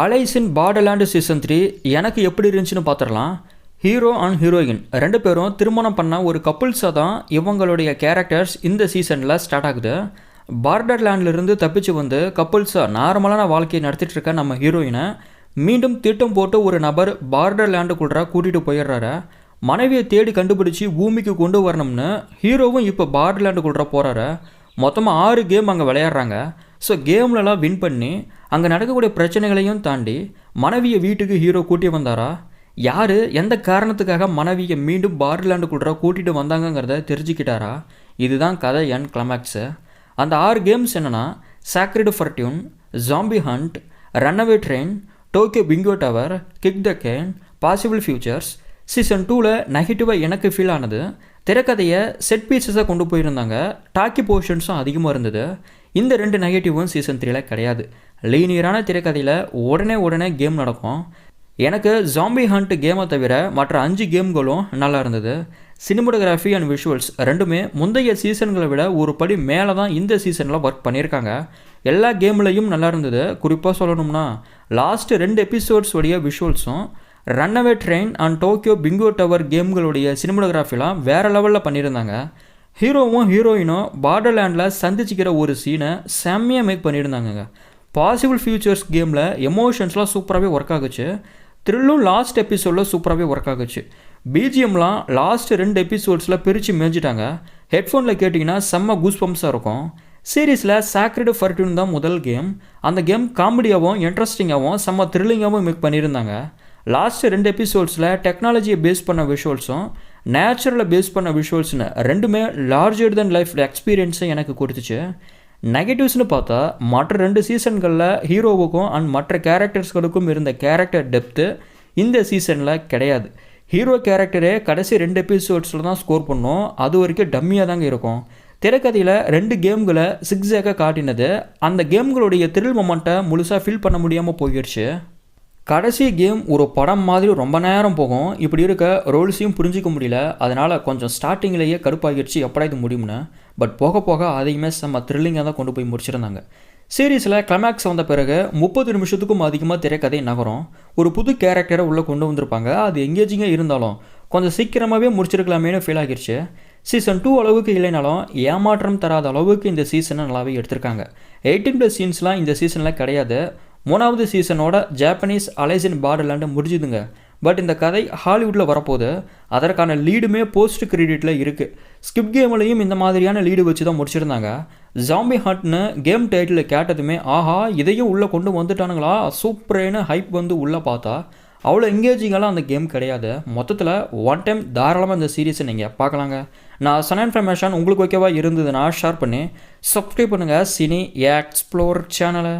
அலைசின் பார்டர்லேண்டு season three எனக்கு எப்படி இருந்துச்சுன்னு பார்த்துடலாம். ஹீரோ அண்ட் ஹீரோயின் ரெண்டு பேரும் திருமணம் பண்ண ஒரு கப்புள்ஸாக தான் இவங்களுடைய கேரக்டர்ஸ் இந்த சீசனில் ஸ்டார்ட் ஆகுது. பார்டர்லேண்ட்லேருந்து தப்பிச்சு வந்து கப்புள்ஸாக நார்மலான வாழ்க்கையை நடத்திட்டு இருக்க நம்ம ஹீரோயினை மீண்டும் திட்டம் போட்டு ஒரு நபர் பார்டர்லேண்டுக்குள்ள கூட்டிகிட்டு போயிடுறாரு. மனைவியை தேடி கண்டுபிடிச்சி பூமிக்கு கொண்டு வரணும்னு ஹீரோவும் இப்போ பார்டர்லேண்டுக்குள்ள போகிறாரு மொத்தமாக ஆறு கேம் அங்கே விளையாடுறாங்க. ஸோ கேம்லலாம் வின் பண்ணி அங்கே நடக்கக்கூடிய பிரச்சனைகளையும் தாண்டி மனைவியை வீட்டுக்கு ஹீரோ கூட்டி வந்தாரா? யார் எந்த காரணத்துக்காக மனைவியை மீண்டும் பார்டர்லேண்டுக்குள்ள கூட்டிகிட்டு வந்தாங்கங்கிறத தெரிஞ்சுக்கிட்டாரா? இதுதான் கதை என் கிளமேக்ஸு அந்த ஆறு கேம்ஸ் என்னென்னா sacred fortune zombie hunt runaway train Tokyo bingo tower kick the can possible futures season டூவில் நெகட்டிவாக எனக்கு ஃபீல் ஆனது. திரைக்கதையை செட் பீசஸாக கொண்டு போயிருந்தாங்க. டாக்கி போர்ஷன்ஸும் அதிகமாக இருந்தது. இந்த ரெண்டு நெகட்டிவும் சீசன் த்ரீல கிடையாது. லீனியரான திரைக்கதையில் உடனே உடனே கேம் நடக்கும். எனக்கு ஜாம்பி ஹண்ட் கேமை தவிர மற்ற அஞ்சு கேம்களும் நல்லா இருந்தது. சினிமோட்டோகிராஃபி அண்ட் விஷுவல்ஸ் ரெண்டுமே முந்தைய சீசன்களை விட ஒரு படி மேலே தான் இந்த சீசனில் ஒர்க் பண்ணியிருக்காங்க. எல்லா கேம்லையும் நல்லா இருந்தது. குறிப்பாக சொல்லணும்னா லாஸ்ட்டு ரெண்டு எபிசோட்ஸ் உடைய விஷுவல்ஸும் runaway train and Tokyo bingo tower கேம்களுடைய சினிமோட்டோகிராஃபிலாம் வேறு லெவலில் பண்ணியிருந்தாங்க. ஹீரோவும் ஹீரோயினும் பார்டர்லேண்டில் சந்திச்சிக்கிற ஒரு சீனை செம்மையாக மேக் பண்ணியிருந்தாங்க பாசிபிள் ஃபியூச்சர்ஸ் கேமில் எமோஷன்ஸ்லாம் சூப்பராகவே ஒர்க் ஆகுச்சு. த்ரில்லும் லாஸ்ட் எபிசோடில் சூப்பராகவே ஒர்க் ஆகுச்சு. பிஜிஎம்லாம் லாஸ்ட் ரெண்டு எபிசோட்ஸில் பிரித்து மேய்ஞ்சிட்டாங்க ஹெட்ஃபோனில் கேட்டிங்கன்னா செம்ம கூஸ் பம்ப்ஸாக இருக்கும். சீரீஸில் சாக்ரிட் ஃபர்டியூன் தான் முதல் கேம் அந்த கேம் காமெடியாகவும் இன்ட்ரெஸ்டிங்காகவும் செம்ம த்ரில்லிங்காகவும் மேக் பண்ணியிருந்தாங்க. லாஸ்ட் ரெண்டு எபிசோட்ஸில் டெக்னாலஜியை பேஸ் பண்ண விஷுவல்ஸும் நேச்சுரலை பேஸ் பண்ண விஷுவல்ஸ்னு ரெண்டுமே லார்ஜர் தென் லைஃப் எக்ஸ்பீரியன்ஸை எனக்கு கொடுத்துச்சு. நெகட்டிவ்ஸ்னு பார்த்தா மற்ற ரெண்டு சீசன்களில் ஹீரோவுக்கும் அண்ட் மற்ற கேரக்டர்ஸ்களுக்கும் இருந்த கேரக்டர் டெப்த்து இந்த சீசனில் கிடையாது. ஹீரோ கேரக்டரே கடைசி ரெண்டு எபிசோட்ஸில் தான் ஸ்கோர் பண்ணோம். அது வரைக்கும் டம்மியாக தாங்க இருக்கும். திரைக்கதையில் ரெண்டு கேம்களை சிக்ஸாக காட்டினது. அந்த கேம்களுடைய த்ரில் மொமெண்ட்டை முழுசாக ஃபில் பண்ண முடியாமல் போயிடுச்சு கடைசி கேம் ஒரு படம் மாதிரி ரொம்ப நேரம் போகும். இப்படி இருக்க ரோல்ஸையும் புரிஞ்சிக்க முடியல. அதனால் கொஞ்சம் ஸ்டார்டிங்லேயே கடுப்பாகிடுச்சு. எப்படா இது முடியும்னு. பட் போக போக அதையுமே செம்ம த்ரில்லிங்காக தான் கொண்டு போய் முடிச்சிருந்தாங்க. சீரீஸில் கிளைமேக்ஸ் வந்த பிறகு முப்பது நிமிஷத்துக்கும் அதிகமாக திரைக்கதை நகரும். ஒரு புது கேரக்டரை உள்ளே கொண்டு வந்திருப்பாங்க. அது எங்கேஜிங்காக இருந்தாலும் கொஞ்சம் சீக்கிரமாகவே முடிச்சிருக்கலாமேனு ஃபீல் ஆகிடுச்சு. சீசன் டூ அளவுக்கு இல்லைனாலும் ஏமாற்றம் தராத அளவுக்கு இந்த சீசனை நல்லாவே எடுத்திருக்காங்க. எயிட்டீன் ப்ளஸ் சீன்ஸ்லாம் இந்த சீசனில் கிடையாது. மூணாவது சீசனோட ஜாப்பனீஸ் அலைசின் பார்டர்லாண்டு முடிஞ்சுதுங்க. பட் இந்த கதை ஹாலிவுட்டில் வரப்போது அதற்கான லீடுமே போஸ்ட் கிரெடிட்டில் இருக்குது ஸ்கிப் கேம்லையும் இந்த மாதிரியான லீடு வச்சு தான் முடிச்சிருந்தாங்க ஜாம்பி ஹட்னு கேம் டைட்டில் கேட்டதுமே ஆஹா இதையும் உள்ளே கொண்டு வந்துட்டானுங்களா? சூப்பரேன்னு ஹைப் வந்து உள்ளே பார்த்தா அவ்வளோ எங்கேஜிங்கெல்லாம் அந்த கேம் கிடையாது. மொத்தத்தில் ஒன் டைம் தாராளமாக இந்த சீரீஸை நீங்கள் பார்க்கலாங்க. நான் சன் இன்ஃபர்மேஷன் உங்களுக்கு ஓகேவா இருந்ததுன்னா ஷேர் பண்ணி சப்ஸ்கிரைப் பண்ணுங்கள் சினி எக்ஸ்ப்ளோர் சேனலை